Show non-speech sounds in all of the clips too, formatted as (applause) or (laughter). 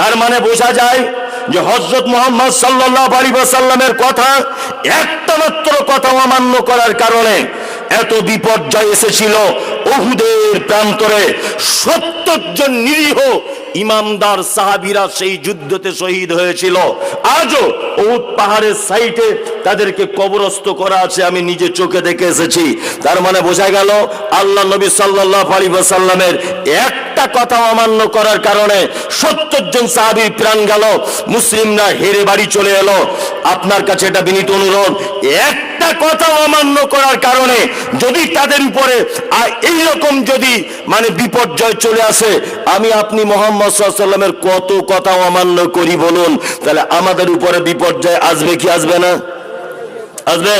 তার মানে বোঝা যায় যে হজরত মোহাম্মদ সাল্লাহ আলী কথা একটা মাত্র কথা অমান্য করার কারণে এত বিপর্যয় এসেছিল অহুদের প্রান্তরে। সত্তর জন নিরীহ ইমামদার সাহাবিরা সেই যুদ্ধতে শহীদ হয়েছিল। আজও ওহুদ পাহাড়ের সাইটে তাদেরকে কবরস্থ করা আছে আমি নিজে চোখে দেখে এসেছি। তার মানে বোঝা গেল আল্লাহ নবী সাল্লাহ আলী সাল্লামের একটা কথা অমান্য করার কারণে সত্তর জন সাহাবির প্রাণ গেল, মুসলিমরা হেরে বাড়ি চলে এলো। আপনার কাছে এটা বিনীত অনুরোধ, একটা কথা অমান্য করার কারণে যদি তাদের উপরে এইরকম যদি মানে বিপর্যয় চলে আসে, আমি আপনি মোহাম্মদ সাল্লামের কত কথা অমান্য করি বলুন, তাহলে আমাদের উপরে বিপর্যয় আসবে কি আসবে না? আসবে?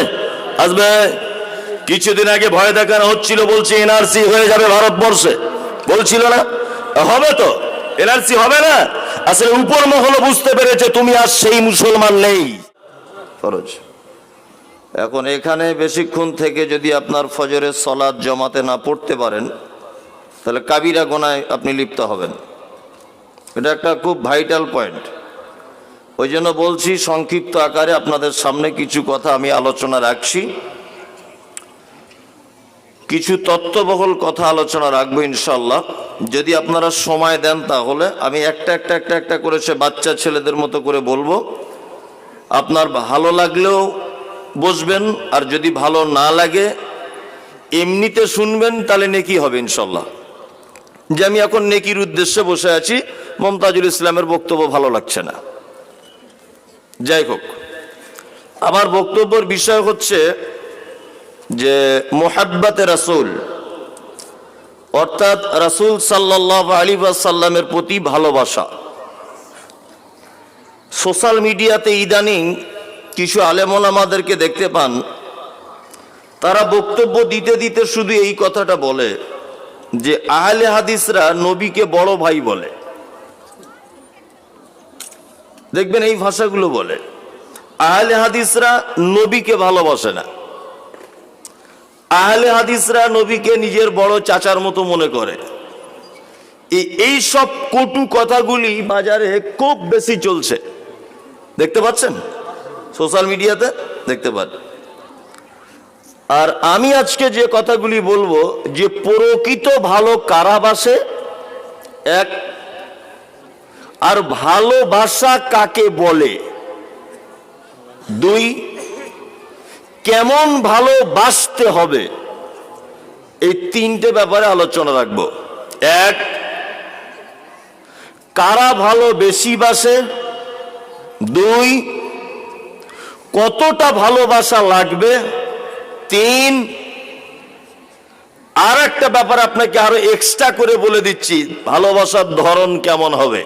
আসবে? কিছুদিন আগে ভয় দেখানো হচ্ছিল, বলছে এনআরসি হয়ে যাবে ভারতবর্ষে। বলছিল না? হবে তো? এনআরসি হবে না? আসলে উপর মহল বুঝতে পেরেছে তুমি আর সেই মুসলমান নেই। ফরজ। এখন এখানে বেশিক্ষণ থেকে যদি আপনার ফজরের সলাদ জমাতে না পড়তে পারেন, তাহলে কাবিরা গোনায় আপনি লিপ্ত হবেন। এটা একটা খুব ভাইটাল পয়েন্ট ওই জন্য বলছি, সংক্ষিপ্ত আকারে আপনাদের সামনে কিছু কথা আমি আলোচনা রাখছি। কিছু তত্ত্ববহল কথা আলোচনা রাখব ইনশাল্লাহ যদি আপনারা সময় দেন তাহলে আমি একটা একটা একটা একটা করে সে বাচ্চা ছেলেদের মতো করে বলব। আপনার ভালো লাগলেও বসবেন, আর যদি ভালো না লাগে, এমনিতে শুনবেন, তাহলে নেকি হবে ইনশাল্লাহ যে আমি এখন নেকির উদ্দেশ্যে বসে আছি, মমতাজুল ইসলামের বক্তব্য ভালো লাগছে না। যাই হোক, আমার বক্তব্যের বিষয় হচ্ছে যে মোহাব্বাতে রাসুল, অর্থাৎ রাসুল সাল্লাহ আলী সাল্লামের প্রতি ভালোবাসা। সোশ্যাল মিডিয়াতে ইদানিং কিছু আলেমোলামাদেরকে দেখতে পান, তারা বক্তব্য দিতে দিতে শুধু এই কথাটা বলে যে আহলে হাদিসরা নবীকে বড় ভাই বলে। দেখবেন এই ভাষাগুলো বলে, আহলে হাদিসরা নবীকে ভালোবাসে না। আহলে হাদিসরা নবীকে নিজের বড় চাচার মতো মনে করে। এই- সব কটু কথাগুলি বাজারে খুব বেশি চলছে। দেখতে পাচ্ছেন? সোশ্যাল মিডিয়াতে দেখতে পান। আর আমি আজকে যে কথাগুলি বলব, যে প্রকৃত ভালো কারাবাসে এক, আর ভালোবাসা কাকে বলে? দুই কেমন ভালোবাসতে হবে? এই তিনটে ব্যাপারে আলোচনা রাখব। এক, কারা ভালো বেশি বাসে? দুই, কতটা ভালোবাসা লাগবে? তিন আর একটা ব্যাপার আপনাকে আরও এক্সট্রা করে বলে দিচ্ছি, ভালোবাসার ধরন কেমন হবে?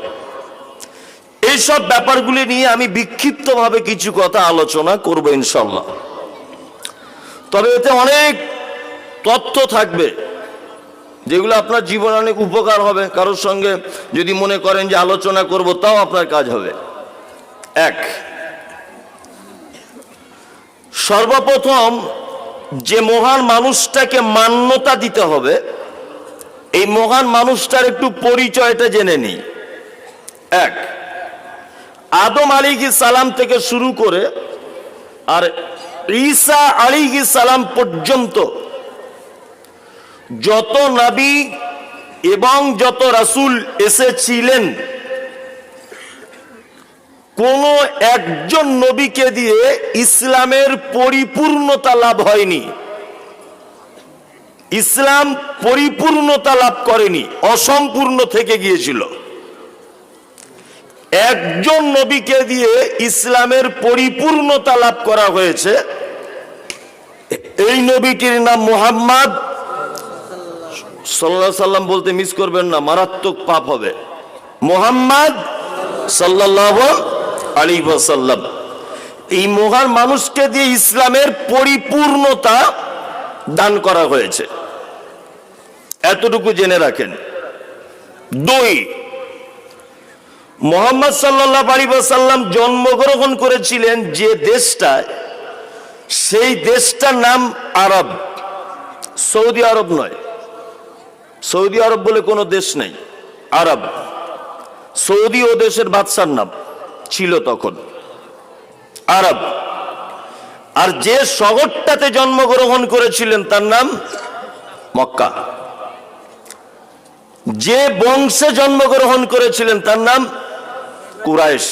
এইসব ব্যাপারগুলি নিয়ে আমি বিক্ষিপ্তভাবে কিছু কথা আলোচনা করব ইনশাল্লাহ তবে এতে অনেক তথ্য থাকবে, যেগুলো আপনার জীবনে অনেক উপকার হবে। কারোর সঙ্গে যদি মনে করেন যে আলোচনা করব, তাও আপনার কাজ হবে। এক, সর্বপ্রথম যে মহান মানুষটাকে মান্যতা দিতে হবে, এই মহান মানুষটার একটু পরিচয়টা জেনে নিই। এক, আদম আলিহি সালাম থেকে শুরু করে আর ঈসা আলিহি সালাম পর্যন্ত যত নবী এবং যত রাসুল এসেছিলেন, কোন একজন নবীকে দিয়ে ইসলামের পরিপূর্ণতা লাভ হয়নি। ইসলাম পরিপূর্ণতা লাভ করেনি, অসম্পূর্ণ থেকে গিয়েছিল। একজন নবীকে দিয়ে ইসলামের পরিপূর্ণতা লাভ করা হয়েছে। এই নবীটির নাম মোহাম্মদ। সাল্লাহ সাল্লাম বলতে মিস করবেন না, মারাত্মক পাপ হবে। মোহাম্মদ সাল্লাহ আলী সাল্লাম এই মহান মানুষকে দিয়ে ইসলামের পরিপূর্ণতা দান করা হয়েছে। এতটুকু জেনে রাখেন। দুই মোহাম্মদ সাল্লাহ আলী সাল্লাম জন্মগ্রহণ করেছিলেন যে দেশটায়, সেই দেশটার নাম আরব। সৌদি আরব নয়। সৌদি আরব বলে কোনো দেশ নেই, আরব। সৌদি ও দেশের বাদশার নাম ছিল তখন, আরব। আর যে শহরটাতে জন্মগ্রহণ করেছিলেন তার নাম মক্কা। যে বংশে জন্মগ্রহণ করেছিলেন তার নাম কুরাইশ।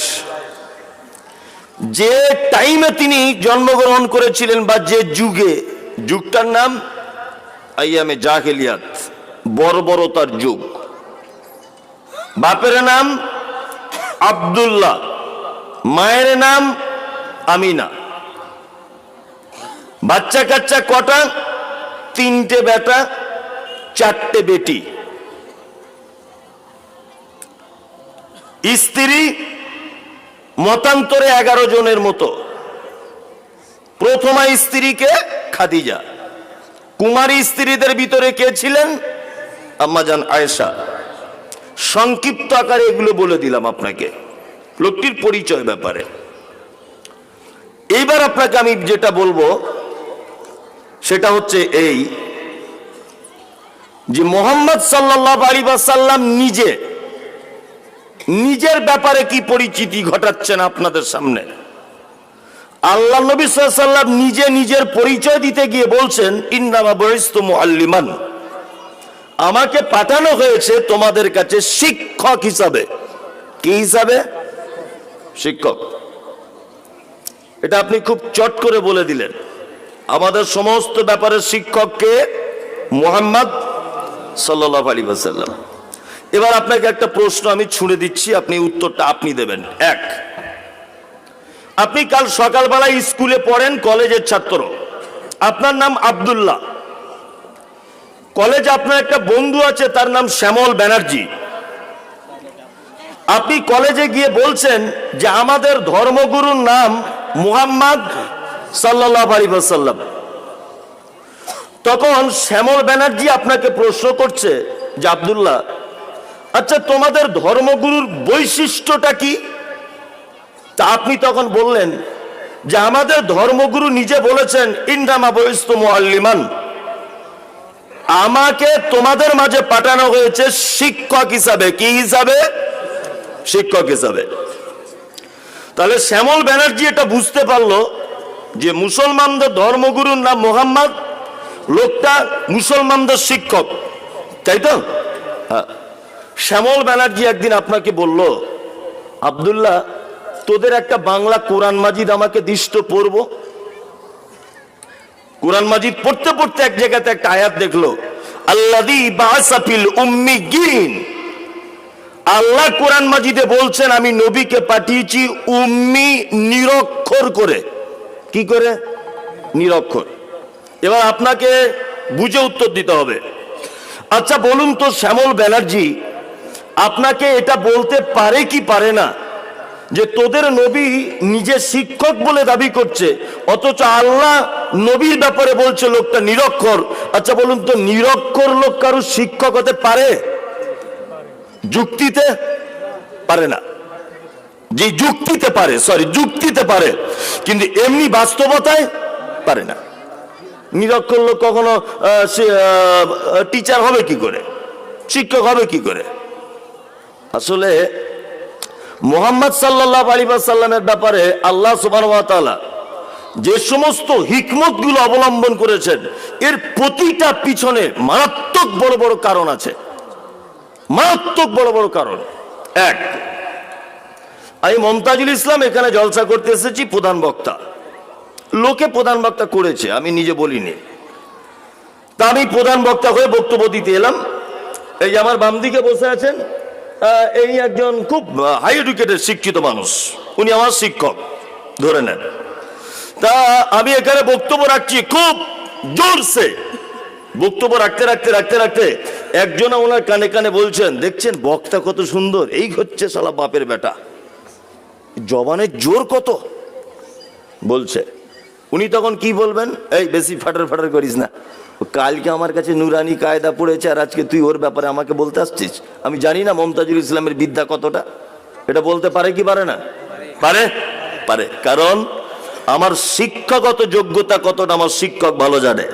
যে টাইমে তিনি জন্মগ্রহণ করেছিলেন বা যে যুগে, যুগটার নাম আইয়ামে জাহেলিয়াত, বর্বরতার যুগ। বাপের নাম আব্দুল্লাহ, মায়ের নাম আমিনা। বাচ্চা কাচ্চা কটা? তিনটে বেটা, চারটে বেটি। স্ত্রী মতান্তরে এগারো জনের মতো। প্রথমা স্ত্রীকে খাদিজা। কুমারী স্ত্রীদের ভিতরে কে ছিলেন? আম্মাজান আয়েশা। সংক্ষিপ্ত আকারে এগুলো বলে দিলাম আপনাকে। লোকটির পরিচয় ব্যাপারে। এইবার আপনাকে আমি যেটা বলব, সেটা হচ্ছে এই যে মোহাম্মদ সাল্লাহ আলী সাল্লাম নিজে নিজের ব্যাপারে কি পরিচিতি ঘটাচ্ছেন আপনাদের সামনে? আল্লাহ নবী সাল্লাম নিজে নিজের পরিচয় দিতে গিয়ে বলছেন মুআল্লিমান। আমাকে পাঠানো হয়েছে তোমাদের কাছে শিক্ষক হিসাবে। কি হিসাবে? শিক্ষক। এটা আপনি খুব চট করে বলে দিলেন। আমাদের সমস্ত ব্যাপারে শিক্ষককে মোহাম্মদ সাল্লাহ আলী সাল্লাম এবার আপনাকে একটা প্রশ্ন আমি ছুঁড়ে দিচ্ছি, আপনি উত্তরটা আপনি দেবেন। এক, আপনি কাল সকালবেলায় স্কুলে পড়েন কলেজের ছাত্র। আপনার নাম আব্দুল্লাহ। কলেজ আপনার একটা বন্ধু আছে, তার নাম শ্যামল ব্যানার্জি। আপনি কলেজে গিয়ে বলছেন যে আমাদের ধর্মগুরুর নাম মুহাম্মদ সাল্লাহ আলী তখন শ্যামল ব্যানার্জি আপনাকে প্রশ্ন করছে যে আব্দুল্লাহ আচ্ছা তোমাদের ধর্মগুরুর বৈশিষ্ট্যটা কি? তা আপনি তখন বললেন যে আমাদের ধর্মগুরু নিজে বলেছেন ইন্দামা বৈস্ত মুআল্লিমান। আমাকে তোমাদের মাঝে পাঠানো হয়েছে শিক্ষক হিসাবে। কি হিসাবে? শিক্ষক হিসাবে। তাহলে শ্যামল ব্যানার্জি এটা বুঝতে পারল যে মুসলমানদের ধর্মগুরুর নাম মোহাম্মদ, লোকটা মুসলমানদের শিক্ষক। তাই তো? হ্যাঁ। শ্যামল ব্যানার্জি একদিন আপনাকে বলল, আবদুল্লাহ, তোদের একটা বাংলা কোরআন মাজিদ আমাকে দৃষ্ট পড়ব। কোরআন মাজিদ পড়তে পড়তে এক জায়গাতে একটা আয়াত দেখল আল্লাহ কোরআন মাজিদে বলছেন, আমি নবীকে পাঠিয়েছি উম্মি নিরক্ষর করে। কি করে? নিরক্ষর। এবার আপনাকে বুঝে উত্তর দিতে হবে। আচ্ছা বলুন তো, শ্যামল ব্যানার্জি আপনাকে এটা বলতে পারে কি পারে না? যে তোদের নবী নিজে শিক্ষক বলে দাবি করছে, অথচ আল্লাহ নবীর ব্যাপারে বলছে লোকটা নিরক্ষর। আচ্ছা বলুন তো, নিরক্ষর লোক কারও শিক্ষক হতে পারে? যুক্তিতে পারে না। যে যুক্তিতে পারে সরি যুক্তিতে পারে, কিন্তু এমনি বাস্তবতায় পারে না। নিরক্ষর লোক কখনো টিচার হবে কি করে? শিক্ষক হবে কি করে? আসলে মোহাম্মদ সাল্লাহ সাল্লামের ব্যাপারে আল্লাহ সুবান যে সমস্ত হিকমতগুলো অবলম্বন করেছেন, এর প্রতিটা পিছনে মারাত্মক বড় বড় কারণ আছে। মারাত্মক বড় বড় কারণ। এক, আমি মমতাজুল ইসলাম এখানে জলসা করতে এসেছি প্রধান বক্তা। লোকে প্রধান বক্তা করেছে, আমি নিজে বলিনি। তা আমি প্রধান বক্তা হয়ে বক্তব্য দিতে এলাম। এই আমার বাম দিকে বসে আছেন এই একজন খুব হাই এডুকেটেড শিক্ষিত মানুষ। উনি আমার শিক্ষক। ধরে নেন। তা আমি এখানে বক্তব্য রাখছি খুব জোরসে। বক্তব্য রাখতে রাখতে রাখতে রাখতে একজন ওনার কানে কানে বলছেন, দেখছেন বক্তা কত সুন্দর, এই হচ্ছে সালা বাপের বেটা। জবানের জোর কত? বলছে। উনি তখন কি বলবেন? এই বেশি ফাটার ফাটার করিস না। কালকে আমার কাছে নুরানি কায়দা পড়েছে আর আজকে তুই ওর ব্যাপারে আমাকে বলতে আসছিস? আমি জানি না মমতাজুল ইসলামের বিদ্যা কতটা। এটা বলতে পারে কি পারে না? পারে? পারে। কারণ আমার শিক্ষাগত যোগ্যতা কতটা আমার শিক্ষক ভালো জানে।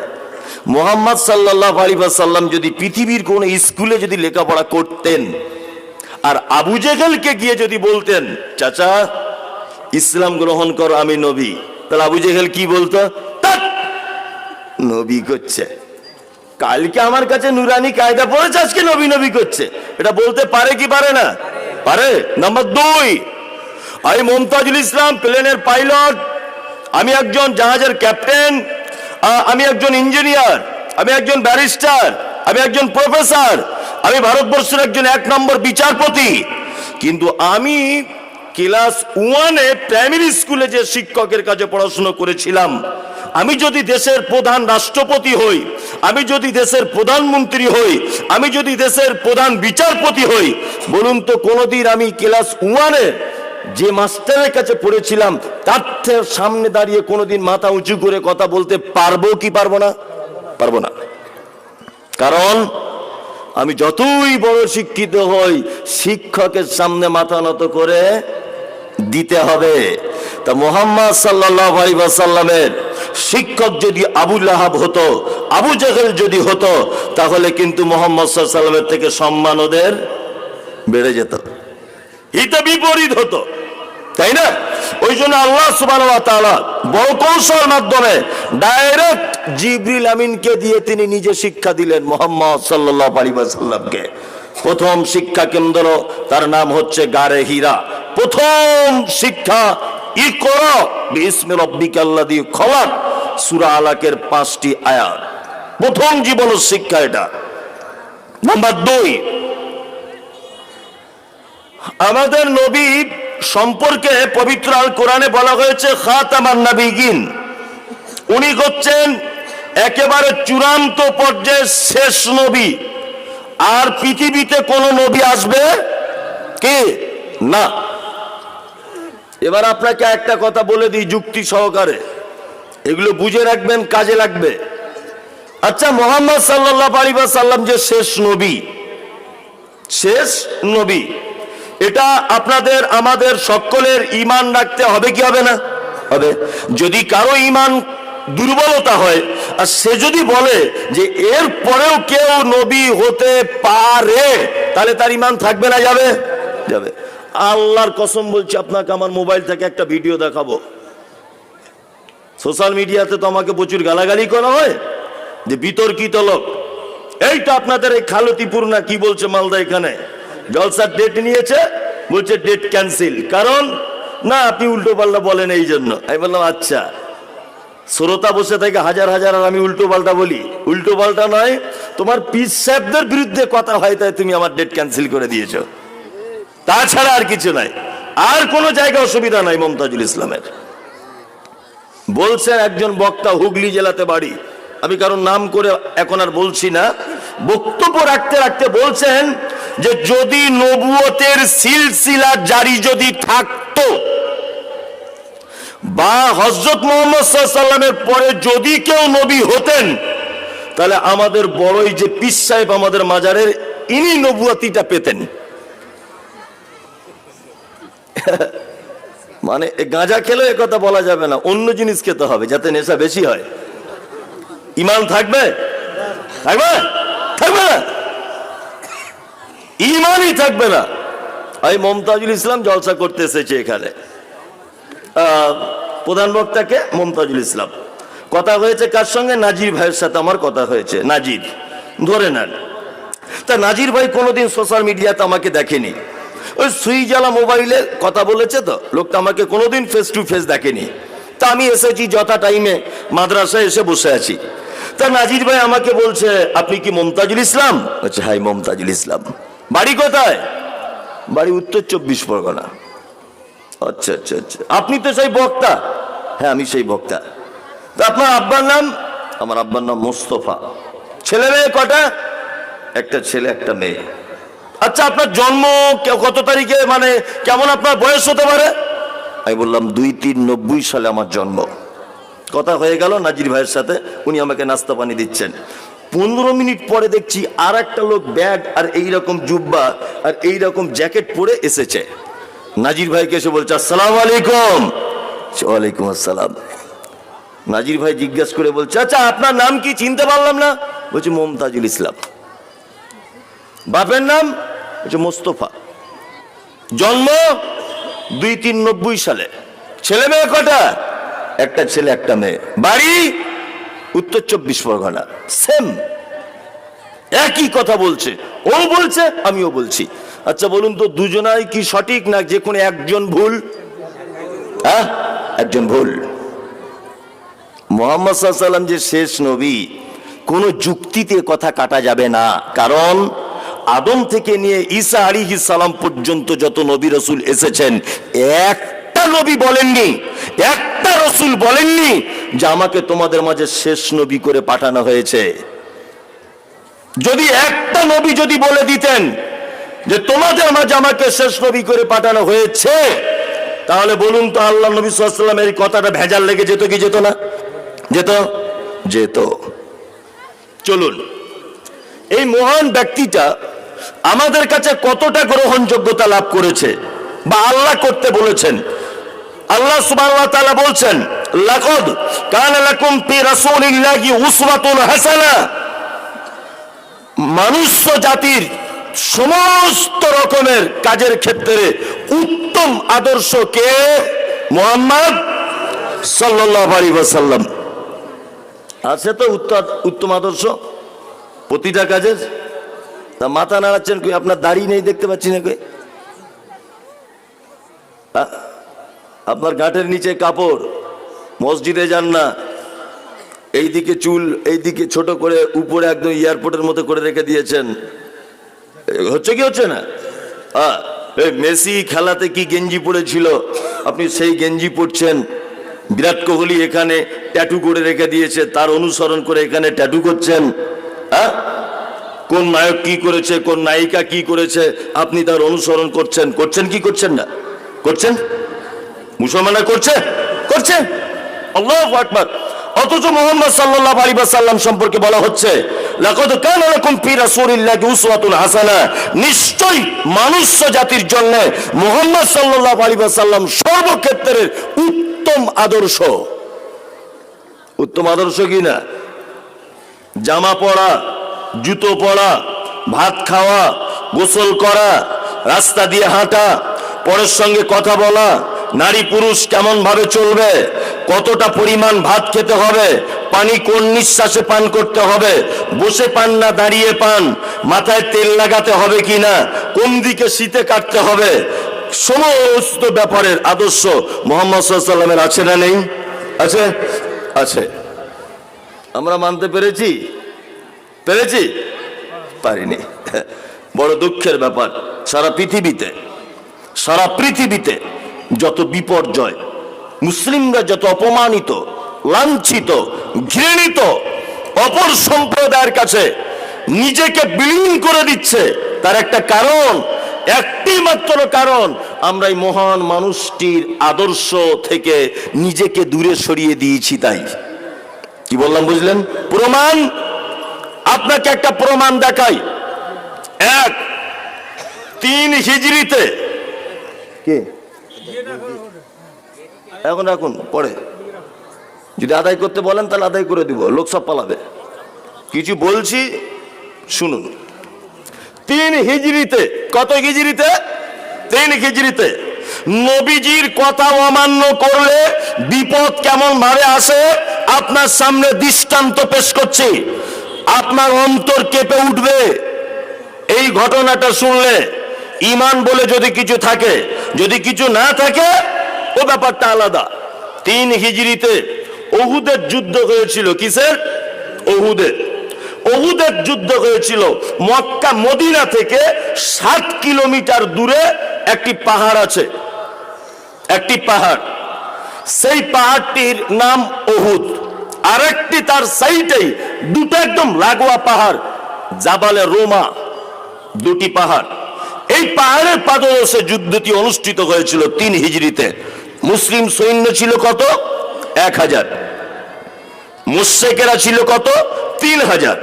মোহাম্মদ সাল্লাহ আলী সাল্লাম যদি পৃথিবীর কোন স্কুলে যদি লেখাপড়া করতেন, আর আবু জেহেলকে গিয়ে যদি বলতেন, চাচা, ইসলাম গ্রহণ করো আমি নবী। তাহলে আবু জেহেল কি বলতো? নবী করছে। কালকে আমার কাছে নুরানি কায়দা পড়েছে, আজকে নবী নবী করছে। এটা বলতে পারে কি পারে না? পারে? নাম্বার দুই, আমি মমতাজুল ইসলাম প্লেনের পাইলট, আমি একজন জাহাজের ক্যাপ্টেন আমি একজন ইঞ্জিনিয়ার, আমি একজন ব্যারিস্টার, আমি একজন প্রফেসর, আমি ভারতবর্ষের একজন এক নম্বর বিচারপতি। কিন্তু আমি ক্লাস ওয়ানে প্রাইমারি স্কুলে যে শিক্ষকের কাছে পড়াশোনা করেছিলাম, আমি যদি দেশের প্রধান রাষ্ট্রপতি হই, আমি যদি দেশের প্রধানমন্ত্রী হই, আমি যদি দেশের প্রধান বিচারপতি হই, বলুন তো কোনোদিন আমি ক্লাস ওয়ানে যে মাস্টারের কাছে পড়েছিলাম, তার সামনে দাঁড়িয়ে কোনোদিন মাথা উঁচু করে কথা বলতে পারব কি পারব না? পারব না। কারণ আমি যতই বড় শিক্ষিত হই, শিক্ষকের সামনে মাথা নত করে দিতে হবে। তা মোহাম্মদ সাল্লাহ সাল্লামের শিক্ষক যদি আবু লাহাব হতো, আবু জাহেল যদি হতো, তাহলে কিন্তু মোহাম্মদ সাল্লামের থেকে সম্মান ওদের বেড়ে যেত। এটা বিপরীত হতো। তাই না? ওই জন্য আল্লাহ সুবাহ মাধ্যমে ডাইরেক্ট জিবরিল আমিনকে দিয়ে তিনি নিজে শিক্ষা দিলেন মোহাম্মদ সাল্লাহ সাল্লামকে প্রথম শিক্ষা কেন্দ্র তার নাম হচ্ছে গারে হীরা। প্রথম শিক্ষা ই কর বিসমি রব্বিকাল্লাদি খলাক, সূরা আলাকের পাঁচটি আয়াত। প্রথম জীবন শিক্ষা এটা। নাম্বার দুই, আমাদের নবী সম্পর্কে পবিত্র আল কোরআনে বলা হয়েছে, খাতামান নাবিগিন উনি হচ্ছেন একেবারে চূড়ান্ত পর্যায়ের শেষ নবী। আর পৃথিবীতে কোন নবী আসবে কে? না। এবার আপনাকে একটা কথা বলে দিই যুক্তি সহকারে। এগুলো বুঝে রাখবেন, কাজে লাগবে। আচ্ছা মোহাম্মদ সাল্লাহ আলী সাল্লাম যে শেষ নবী শেষ নবী এটা আপনাদের, আমাদের সকলের ইমান রাখতে হবে কি হবে না? হবে। যদি কারও ইমান দুর্বলতা হয়, আর সে যদি বলে যে এর পরেও কেউ নবী হতে পারে, তাহলে তার ইমান থাকবে না, যাবে? যাবে। আল্লাহর কসম বলছি আপনাকে, আমার মোবাইল থেকে একটা ভিডিও দেখাবো। সোশ্যাল মিডিয়াতে তো আমাকে প্রচুর গালাগালি করা হয়, যে বিতর্কিত লোক। এইটা আপনাদের এই খালতিপুর না কি বলছে মালদা এখানে? জলসার ডেট নিয়েছে, বলছে ডেট ক্যান্সেল কারণ, না, আপনি উল্টো পাল্টা বলেন এই জন্য। আমি বললাম আচ্ছা। শ্রোতা বসে থেকে হাজার হাজার আর আমি উল্টো পাল্টা বলি। উল্টো পাল্টা নয়, তোমার পিস সাহেবদের বিরুদ্ধে কথা হয়, তাই তুমি আমার ডেট ক্যান্সেল করে দিয়েছ। তাছাড়া আর কিছু নাই। আর কোনো জায়গায় অসুবিধা নাই মমতাজুল ইসলামের। বলছেন একজন বক্তা হুগলি জেলাতে বাড়ি। আমি কারণ নাম করে এখন আর বলছি না। বক্তব্য রাখতে রাখতে বলছেন যে যদি নবুয়তের সিলসিলা জারি যদি থাকতো, বা হজরত মোহাম্মদ পরে যদি কেউ নবী হতেন, তাহলে আমাদের বড়ই যে পিস সাহেব আমাদের মাজারের, ইনি নবুয়াতিটা পেতেন। (laughs) মানে গাঁজা খেলে এ কথা বলা যাবে না, অন্য জিনিস খেতে হবে যাতে নেশা বেশি হয়। ইমান থাকবে? থাকবে? থাকবে? না ইমানই থাকবে না। আমি মমতাজুল ইসলাম জলসা করতে এসেছি এখানে। প্রধান বক্তাকে মমতাজুল ইসলাম। কথা হয়েছে কার সঙ্গে? নাজির ভাইয়ের সাথে আমার কথা হয়েছে। নাজির। ধরে নেন। তা নাজির ভাই কোনোদিন সোশ্যাল মিডিয়াতে আমাকে দেখেনি। ওই সুইজালা মোবাইলে কথা বলেছে তো? লোকটা আমাকে কোনোদিন ফেস টু ফেস দেখেনি। তা আমি এসেছি যথা টাইমে মাদ্রাসায় এসে বসে আছি। তা নাজির ভাই আমাকে বলছে, আপনি কি মমতাজুল ইসলাম? আচ্ছা হাই মমতাজুল ইসলাম। বাড়ি কোথায়? বাড়ি উত্তর চব্বিশ পরগনা। আচ্ছা আচ্ছা আচ্ছা। আপনি তো সেই বক্তা। হ্যাঁ আমি সেই বক্তা। তা আপনার আব্বার নাম? আমার আব্বার নাম মোস্তফা। ছেলে মেয়ে কটা? একটা ছেলে, একটা মেয়ে। আচ্ছা আপনার জন্ম কত তারিখে? মানে কেমন আপনার বয়স হতে পারে? আমি বললাম, দুই তিন নব্বই সালে আমার জন্ম। কথা হয়ে গেল নাজির ভাইয়ের সাথে। উনি আমাকে নাস্তা পানি দিচ্ছেন। পনেরো মিনিট পরে দেখছি আর একটা লোক ব্যাগ আর এইরকম জুব্বা আর এইরকম জ্যাকেট পরে এসেছে। নাজির ভাইকে এসে বলছে, আসসালাম আলাইকুম। ওয়ালাইকুম আসসালাম। নাজির ভাই জিজ্ঞাসা করে বলছে আচ্ছা আপনার নাম কি? চিনতে পারলাম না। বলছি, মমতাজুল ইসলাম। বাপের নাম? হচ্ছে মোস্তফা। জন্ম দুই তিন নব্বই সালে। ছেলে মেয়ে কটা? একটা ছেলে, একটা মেয়ে। বাড়ি? উত্তর চব্বিশ পরগনা। সেম একই কথা বলছে। ও বলছে, আমিও বলছি। আচ্ছা বলুন তো, দুজনাই কি সঠিক না যে কোনো একজন ভুল? হ্যাঁ? একজন ভুল। মোহাম্মদ সাল্লাম যে শেষ নবী, কোন যুক্তিতে কথা কাটা যাবে না। কারণ, আদম থেকে নিয়ে ঈসা সালাম পর্যন্ত যত নবী রসুল এসেছেন একটা নবী বলেননি, একটা রসুল বলেননি যে আমাকে তোমাদের মাঝে শেষ নবী করে পাঠানো হয়েছে। যদি একটা নবী যদি বলে দিতেন যে তোমাদের মাঝে আমাকে শেষ নবী করে পাঠানো হয়েছে, তাহলে বলুন তো আল্লাহ নবী সাল্লাম এই কথাটা ভেজাল লেগে যেত কি যেত না? যেত? যেত। চলুন, এই মহান ব্যক্তিটা আমাদের কাছে কতটা গ্রহণযোগ্যতা লাভ করেছে বা আল্লাহ করতে বলেছেন। আল্লাহ তাআলা বলছেন, লাকাদ কানা হাসানা। জাতির সমস্ত রকমের কাজের ক্ষেত্রে উত্তম আদর্শ কে? মোহাম্মদ সাল্লাল্লাহু আলাইহি আছে তো উত্তম আদর্শ? প্রতিটা কাজের? তা মাথা নাড়াচ্ছেন কই? আপনার দাড়ি নেই দেখতে পাচ্ছি না কই? আপনার গাঁটের নিচে কাপড়। মসজিদে যান না। এইদিকে চুল, এইদিকে ছোট করে উপরে একদম এয়ারপোর্টের মতো করে রেখে দিয়েছেন। হচ্ছে কি হচ্ছে না? মেসি খেলাতে কি গেঞ্জি পরেছিল? আপনি সেই গেঞ্জি পরছেন। বিরাট কোহলি এখানে ট্যাটু করে রেখে দিয়েছে। তার অনুসরণ করে এখানে ট্যাটু করছেন। হ্যাঁ কোন নায়ক কি করেছে, কোন নায়িকা কি করেছে, আপনি তার অনুসরণ করছেন। করছেন কি করছেন না? করছেন? মুসলমানরা করছে? করছে। আল্লাহ আকবার। অথচ মোহাম্মদ সাল্লাল্লাহু আলাইহি ওয়াসাল্লাম সম্পর্কে বলা হচ্ছে নিশ্চয়ই মানুষ জাতির জন্য মোহাম্মদ সাল্লাল্লাহু আলাইহি ওয়াসাল্লাম সর্বক্ষেত্রের উত্তম আদর্শ। উত্তম আদর্শ কি না? জামা পরা, জুতো পরা, ভাত খাওয়া, গোসল করা, রাস্তা দিয়ে হাঁটা, পরের সঙ্গে কথা বলা নারী পুরুষ কেমন ভাবে চলবে? কতটা পরিমাণ ভাত খেতে হবে? পানি কোন নিঃশ্বাসে পান করতে হবে? বসে পান না দাঁড়িয়ে পান? মাথায় তেল লাগাতে হবে কি না? কোন দিকে শীতে কাটতে হবে? সমস্ত ব্যাপারের আদর্শ মোহাম্মদ সাল্লামের আছে না নেই? আছে? আছে। আমরা মানতে পেরেছি? পেরেছি? পারিনি। বড় দুঃখের ব্যাপার। সারা পৃথিবীতে সারা পৃথিবীতে যত বিপর্যয়, মুসলিমরা যত অপমানিত, লাঞ্ছিত, ঘৃণিত, অপর সম্প্রদায়ের কাছে নিজেকে বিলীন করে দিচ্ছে, তার একটা কারণ, একটি মাত্র কারণ, আমরা এই মহান মানুষটির আদর্শ থেকে নিজেকে দূরে সরিয়ে দিয়েছি তাই। কি বললাম, বুঝলেন? প্রমাণ, আপনাকে একটা প্রমাণ দেখাই। এক, তিন হিজড়িতে কে? এখন রাখুন, পরে। যদি আদায় করতে বলেন, তাহলে আদায় করে দিব, লোক সব পালাবে। কিছু বলছি, শুনুন। তিন হিজড়িতে, কত হিজড়িতে? তিন হিজড়িতে। নবীজির কথা অমান্য করলে বিপদ কেমন ভাবে আসে? আপনার সামনে দৃষ্টান্ত পেশ করছি। আপনার অন্তর কেঁপে উঠবে। এই ঘটনাটা শুনলে ইমান বলে যদি কিছু থাকে, যদি কিছু না থাকে, ও ব্যাপারটা আলাদা। তিন হিজড়িতে অহুদের যুদ্ধ হয়েছিল কিসের? অহুদের অহুদের যুদ্ধ হয়েছিল মক্কা মদিনা থেকে সাত কিলোমিটার দূরে একটি পাহাড় আছে। একটি পাহাড়। সেই পাহাড়টির নাম ওহুদ। আরেকটি তার সাইডেই দুটো একদম লাগোয়া পাহাড়, জাবালে রোমা, দুটি পাহাড়। এই পাহাড়ের পাদদেশে যুদ্ধটি অনুষ্ঠিত হয়েছিল তিন হিজড়িতে, মুসলিম সৈন্য ছিল কত? এক হাজার। মুশেকেরা ছিল কত? তিন হাজার।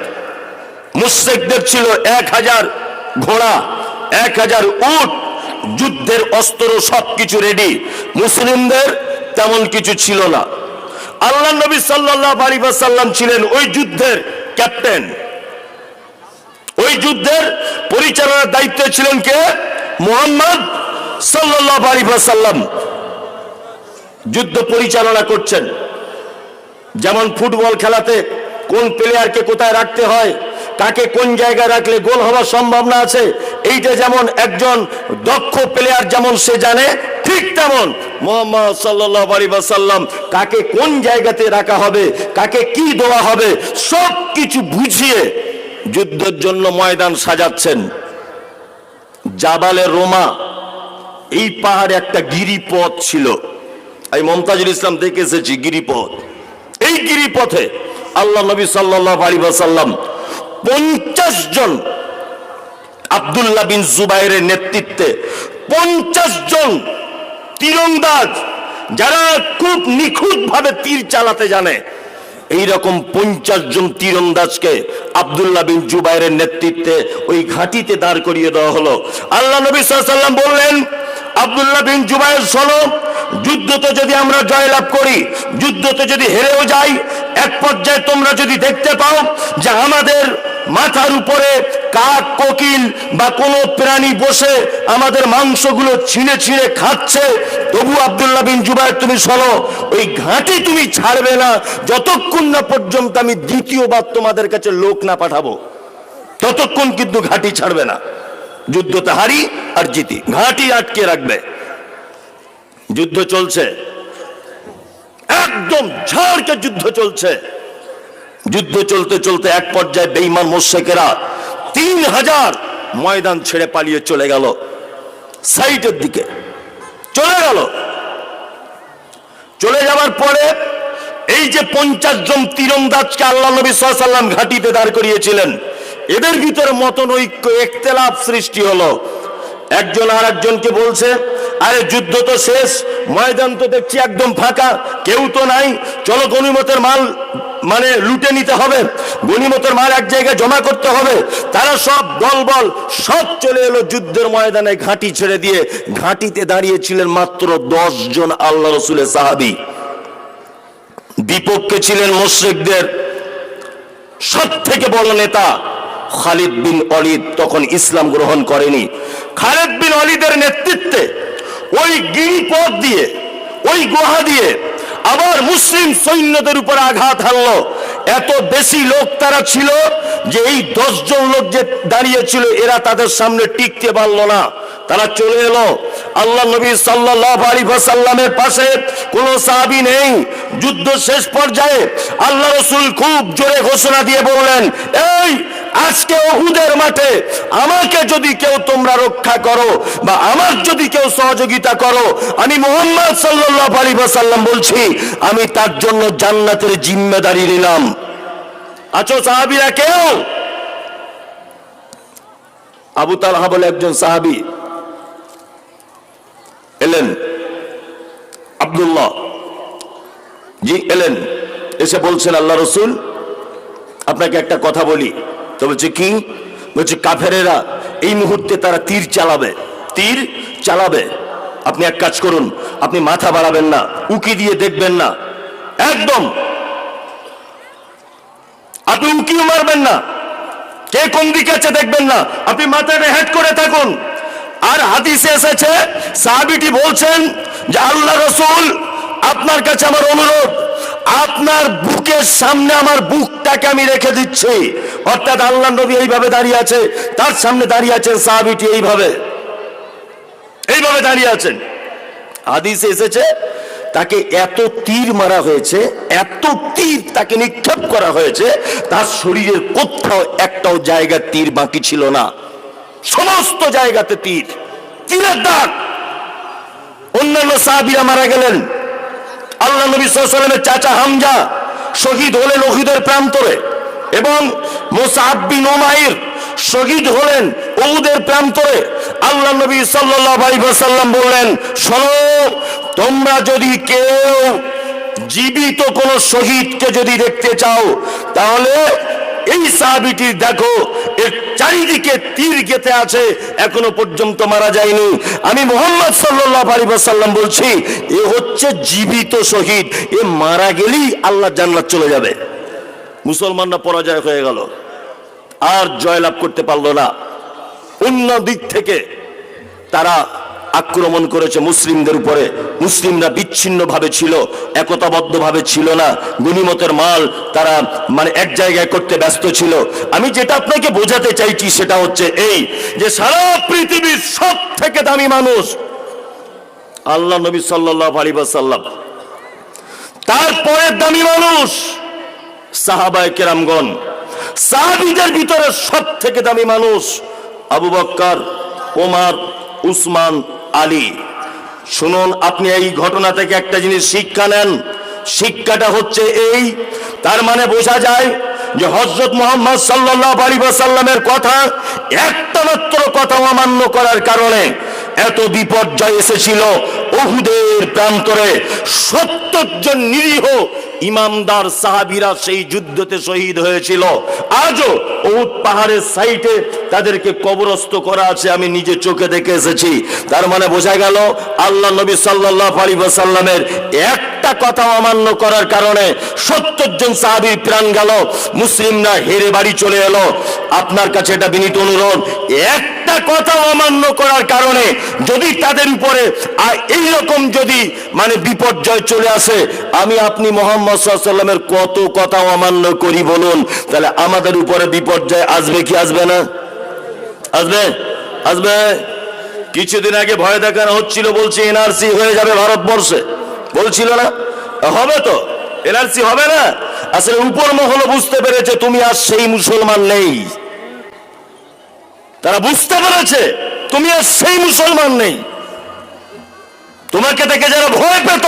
মুশেকদের ছিল এক হাজার ঘোড়া, এক হাজার উট, যুদ্ধের অস্ত্র সবকিছু রেডি মুসলিমদের তেমন কিছু ছিল না। আল্লাহ নবী সাল্লাহ আলী সাল্লাম ছিলেন ওই যুদ্ধের ক্যাপ্টেন ওই যুদ্ধের পরিচালনার দায়িত্বে ছিলেন কে? মোহাম্মদ আলাইহি যুদ্ধ পরিচালনা করছেন। যেমন ফুটবল খেলাতে কোন প্লেয়ারকে কোথায় রাখতে হয়, কাকে কোন জায়গায় রাখলে গোল হওয়ার সম্ভাবনা আছে, এইটা যেমন একজন দক্ষ প্লেয়ার যেমন সে জানে, ঠিক তেমন মোহাম্মদ সাল্লাল্লাহু আলাইহি ওয়াসাল্লাম কাকে কোন জায়গাতে রাখা হবে, কাকে কি দেওয়া হবে সব কিছু বুঝিয়ে যুদ্ধের জন্য ময়দান সাজাচ্ছেন। জাবালে রোমা, এই পাহাড়ে একটা গিরিপথ ছিল। আমি মমতাজুল ইসলাম দেখে এসেছি গিরিপথ। এই গিরিপথে আল্লাহ নবী সাল্লাহ আলী সাল্লাম পঞ্চাশ জন আবদুল্লাহ বিন জুবাইরের নেতৃত্বে পঞ্চাশ জন তীরন্দাজ, যারা খুব নিখুঁত ভাবে তীর চালাতে জানে। এইরকম পঞ্চাশ জন তীরন্দাজকে আবদুল্লাহ বিন জুবাইরের নেতৃত্বে ওই ঘাটিতে দাঁড় করিয়ে দেওয়া হলো। আল্লাহ নবী সাল্লাম বললেন, আবদুল্লাহ বিন জুবাইর সলো যুদ্ধতে যদি আমরা জয়লাভ করি, যুদ্ধতে যদি হেরেও যাই, এক পর্যায়ে তোমরা যদি দেখতে পাও যে আমাদের মাথার উপরে কাক, কোকিল বা কোনো প্রাণী বসে আমাদের মাংসগুলো ছিঁড়ে ছিঁড়ে খাচ্ছে। তবু আবদুল্লাহ বিন জুবাইর, তুমি শোনো, ওই ঘাঁটি তুমি ছাড়বে না। যতক্ষণ না পর্যন্ত আমি দ্বিতীয়বার তোমাদের কাছে লোক না পাঠাবো, ততক্ষণ কিন্তু ঘাঁটি ছাড়বে না। যুদ্ধ যুদ্ধতে হারি আর জিতি। ঘাঁটি আটকে রাখবে। যুদ্ধ চলছে। একদম ঝাড়কে যুদ্ধ চলছে। যুদ্ধ চলতে চলতে এক পর্যায়ে বেইমান মোশেকেরা তিন হাজার ময়দান ছেড়ে পালিয়ে চলে গেল। সাইটের দিকে। চলে গেল। চলে যাওয়ার পরে এই যে পঞ্চাশ জন তীরন্দাজকে আল্লাহ নবী সাল্লাম ঘাটিতে দাঁড় করিয়েছিলেন, এদের ভিতরে মতন ঐক্য একতেলাপ সৃষ্টি হলো। একজন আর একজনকে বলছে আরে যুদ্ধ তো শেষ, ময়দান তো দেখছি একদম ফাঁকা, কেউ তো নাই। চলো গণিমতের মাল মানে লুটে নিতে হবে। গণিমতের মাল এক জায়গায় জমা করতে হবে। তারা সব দল বল, সব চলে এলো যুদ্ধের ময়দানে ঘাঁটি ছেড়ে দিয়ে। ঘাঁটিতে দাঁড়িয়েছিলেন মাত্র দশ জন আল্লাহ রসুলের সাহাবি। বিপক্ষে ছিলেন মুশ্রিকদের সব থেকে বড় নেতা খালিদ বিন অলিদ, তখন ইসলাম গ্রহণ করেনি। খালিদ বিন অলিদের নেতৃত্বে ওই গিরিপথ দিয়ে, ওই গুহা দিয়ে আবার মুসলিম সৈন্যদের উপর আঘাত হানলো। এত বেশি লোক তারা ছিল যে এই দশজন লোক যে দাঁড়িয়ে ছিল, এরা তাদের সামনে টিকতে পারল না। তারা চলে এলো। আল্লাহ নবী ওয়াসাল্লামের পাশে কোনো সাহাবী নেই। যুদ্ধ শেষ পর্যায়ে আল্লাহ রসুল খুব জোরে ঘোষণা দিয়ে বললেন, এই আজকে ওহুদের মাঠে আমাকে যদি কেউ তোমরা রক্ষা করো বা আমার যদি কেউ সহযোগিতা করো, আমি মোহাম্মদ সাল্লাল্লাহু আলাইহি সাল্লাম বলছি, আমি তার জন্য জান্নাতের জিম্মেদারি নিলাম। আছো সাহাবীরা কেউ আবু তালহা বলে একজন সাহাবী এলেন, আব্দুল্লাহ। জি, এলেন, এসে বলছেন, আল্লাহ রসুল, আপনাকে একটা কথা বলি। তো বলছে কি? বলছে, কাফেরেরা এই মুহূর্তে তারা তীর চালাবে। তীর চালাবে। আপনি এক কাজ করুন, আপনি মাথা বাড়াবেন না, উকি দিয়ে দেখবেন না। একদম। আপনি উকিও মারবেন না। কে কোন দিকে আছে দেখবেন না। আপনি মাথাটা হেড করে থাকুন। আর হাদিসে এসেছে, সাহাবিটি বলছেন যে, আল্লাহ রসুল আপনার কাছে আমার অনুরোধ। আপনার বুকের সামনে আমার বুকটাকে আমি রেখে দিচ্ছি। অর্থাৎ আল্লাহ নবী এইভাবে দাঁড়িয়ে আছে, তার সামনে দাঁড়িয়ে আছেন সাহাবিটি এইভাবে। এইভাবে দাঁড়িয়ে আছেন। হাদিসে এসেছে, তাকে এত তীর মারা হয়েছে, এত তীর তাকে নিক্ষেপ করা হয়েছে, তার শরীরের কোথাও একটাও জায়গা তীর বাকি ছিল না। সমস্ত জায়গাতে তীর, তীরের দাগ। অন্যান্য সাহাবিরা মারা গেলেন। আল্লাহ নবী সাল্লামের চাচা হামজা শহীদ হলেন ওহিদের প্রান্তরে এবং মোসাহাব্বিন ওমাইর শহীদ হলেন ওদের প্রান্তরে। আল্লাহ নবী সাল্লাল্লাহু আলাইহি ওয়াসাল্লাম বললেন, শোনো, তোমরা যদি কেউ জীবিত কোন শহীদকে যদি দেখতে চাও, তাহলে এই সাহাবিটি দেখো চারিদিকে তীর গেতে আছে, এখনও পর্যন্ত মারা যায়নি। আমি মোহাম্মদ সাল্লাহ ওয়াসাল্লাম বলছি, এ হচ্ছে জীবিত শহীদ, এ মারা গেলেই আল্লাহ জান্নাত চলে যাবে। মুসলমানরা পরাজয় হয়ে গেল, আর জয়লাভ করতে পারল না। অন্য দিক থেকে তারা আক্রমণ করেছে মুসলিমদের উপরে। মুসলিমরা বিচ্ছিন্ন ভাবে ছিল একতাবদ্ধ ভাবে ছিল না। গনিমতের মাল তারা মানে এক জায়গায় করতে ব্যস্ত ছিল। আমি যেটা আপনাকে বোঝাতে চাইছি সেটা হচ্ছে এই, যে সারা পৃথিবীর সব থেকে দামি মানুষ আল্লাহ নবী সাল্লাহ আলী সাল্লাম তারপরে দামি মানুষ সাহাবায় কেরামগণ। সাহাবিদের ভিতরে সব থেকে দামি মানুষ আবু বক্কর, ওমার, উসমান আলী, শুনুন, আপনি এই ঘটনা থেকে একটা জিনিস শিক্ষা নেন। শিক্ষাটা হচ্ছে এই, তার মানে বোঝা যায় যে হজরত মোহাম্মদ সাল্লাহ আলী সাল্লামের কথা একটা মাত্র কথা অমান্য করার কারণে এত বিপর্যয় এসেছিল ওহুদের প্রান্তরে। সত্তর জন নিরীহ ইমামদার সাহাবিরা সেই যুদ্ধতে শহীদ হয়েছিল। আজও ওহুদ পাহাড়ের সাইটে তাদেরকে কবরস্থ করা আছে, আমি নিজে চোখে দেখে এসেছি। তার মানে বোঝা গেল আল্লাহ নবী সাল্লাহ আলী সাল্লামের একটা কথা অমান্য করার কারণে সত্তর জন সাহাবির প্রাণ গেল, মুসলিমরা হেরে বাড়ি চলে এলো। আপনার কাছে এটা বিনীত অনুরোধ একটা কথা অমান্য করার কারণে যদি তাদের উপরে এই রকম যদি মানে বিপর্যয় চলে আসে, আমি আপনি মোহাম্মদ সাল্লামের কত কথা অমান্য করি বলুন, তাহলে আমাদের উপরে বিপর্যয় আসবে কি আসবে না? আসবে? আসবে? কিছুদিন আগে ভয় দেখানো হচ্ছিল, বলছে এনআরসি হয়ে যাবে ভারতবর্ষে। বলছিল না? হবে তো, এনআরসি হবে না? আসলে উপর মহল বুঝতে পেরেছে, তুমি আর সেই মুসলমান নেই। বুঝতে পেরেছে, তুমি আর সেই মুসলমান নেই। তোমাকে দেখে যারা ভয় পেত,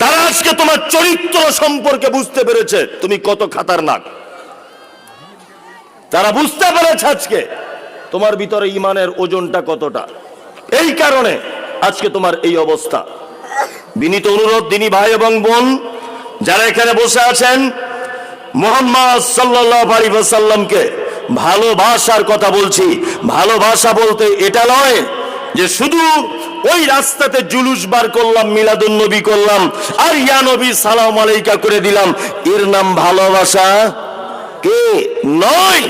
তারা আজকে তোমার চরিত্র সম্পর্কে বুঝতে পেরেছে, তুমি কত খাতারনাক। তারা বুঝতে পেরেছে আজকে তোমার ভিতরে ইমানের ওজনটা কতটা। এই কারণে আজকে তোমার এই অবস্থা। বিনীত অনুরোধ, দিনী ভাই এবং বোন, যারা এখানে বসে আছেন, মোহাম্মদ সাল্লাহ আলী সাল্লামকে ভালোবাসার কথা বলছি। ভালোবাসা বলতে এটা নয় যে শুধু ওই রাস্তাতে জুলুস বার করলাম মিলাদুন নবী করলাম, আর ইয়া নবী সালাম আলাইকা করে দিলাম। এর নাম ভালোবাসা কে? নয়।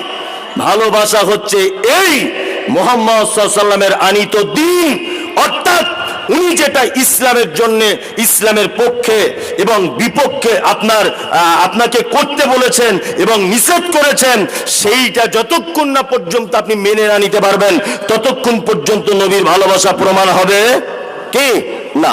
ভালোবাসা হচ্ছে এই মোহাম্মদ সাল্লামের আনিত দিন। অর্থাৎ উনি যেটা ইসলামের জন্য, ইসলামের পক্ষে এবং বিপক্ষে আপনার আপনাকে করতে বলেছেন এবং নিষেধ করেছেন, সেইটা যতক্ষণ না পর্যন্ত আপনি মেনে না নিতে পারবেন, ততক্ষণ পর্যন্ত নবীর ভালোবাসা প্রমাণ হবে? কি? না।